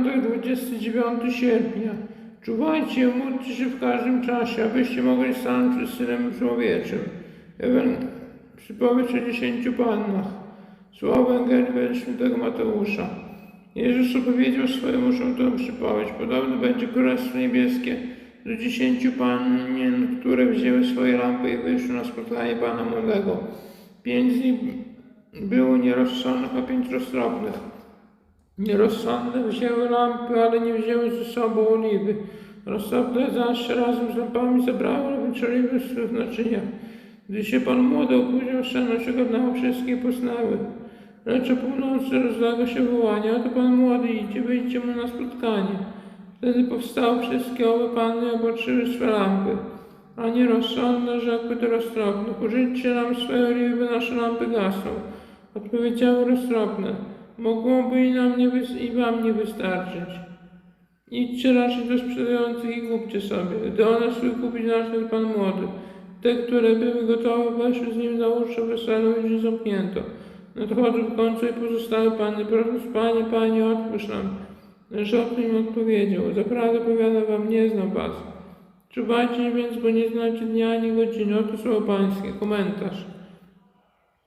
29 sierpnia. Czuwajcie, módlcie się w każdym czasie, abyście mogli stanąć przed Synem Człowieczym. Ewan... Przypowieść o dziesięciu pannach. Słowa Ewangelii według świętego Mateusza. Jezus opowiedział swoim uczniom tę przypowieść. Podobno będzie Królestwo Niebieskie do dziesięciu pannien, które wzięły swoje lampy i wyszły na spotkanie Pana Młodego. Pięć z nich było nierozsądnych, a pięć roztropnych. Nierozsądne wzięły lampy, ale nie wzięły ze sobą oliwy. Rozsądne zaś razem z lampami zabrały oliwy w naczyniach. Gdy się pan młody opóźnił, szano się godnało wszystkie posnały. Lecz o północy rozlega się wołanie, oto pan młody idzie, wyjdźcie mu na spotkanie. Wtedy powstały wszystkie owe panny i oboczyły swe lampy. A nierozsądne rzekły do roztropnych, użyjcie nam swoje oliwy, nasze lampy gasną. Odpowiedziały roztropne, mogłoby i nam nie i wam nie wystarczyć. Idźcie raczej do sprzedających i kupcie sobie. Gdy one szły kupić, naszedł pan młody. Te, które były gotowe, weszły z nim na uczę weselu i już zamknięto. Nadchodził w końcu i pozostałe panny, prosząc, Panie, Panie, otwórz nam. Żołd im odpowiedział, zaprawdę powiadam wam, nie znam was. Czuwajcie więc, bo nie znacie dnia ani godziny. Oto słowo pańskie. Komentarz.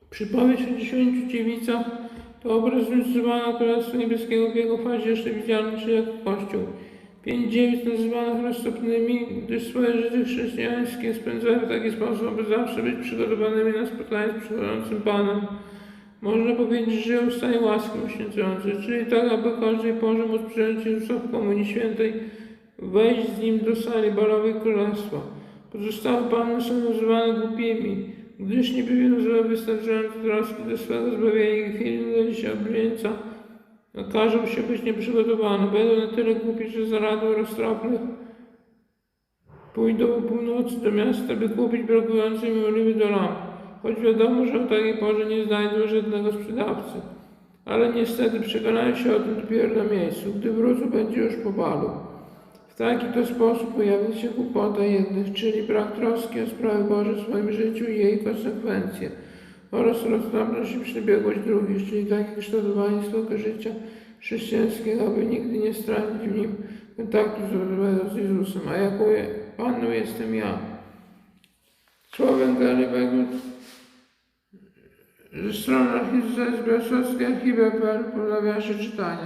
Przypowieść o dziesięciu dziewicach to obraz zrysowania Królestwa Niebieskiego w jego fazie jeszcze widzialny, czy jak Kościół. Pięć dziewic nazywanych roztopnymi, gdyż swoje życie chrześcijańskie spędzały w taki sposób, aby zawsze być przygotowanymi na spotkanie z przychodzącym Panem. Można powiedzieć, że żyją w stanie łaski uświęcającej, czyli tak, aby każdej porze móc przyjąć Jezusa w Komunii Świętej, wejść z Nim do sali balowej Królestwa. Pozostałe panny są nazywane głupimi, gdyż nie były nazywane wystarczająco troski do swego zbawienia i chwili dali się oblieńca, okażą się być nieprzygotowane. Będą na tyle głupi, że za radą roztropnych pójdą o północy do miasta, by kupić brakujące im oliwy do lamp. Choć wiadomo, że o takiej porze nie znajdą żadnego sprzedawcy. Ale niestety przekonają się o tym dopiero na miejscu, gdy wrócą będzie już po balu. W taki to sposób pojawia się głupota jednych, czyli brak troski o sprawy Boże w swoim życiu i jej konsekwencje, oraz roztropność i przebiegłość drugich, czyli takie kształtowanie swego życia chrześcijańskiego, aby nigdy nie stracić w nim kontaktu z Jezusem, a jaką Panną jestem ja. Słowo Ewangelii według ze strony Archidiecezji Białostockiej Archiwia.pl w nawiasie czytania.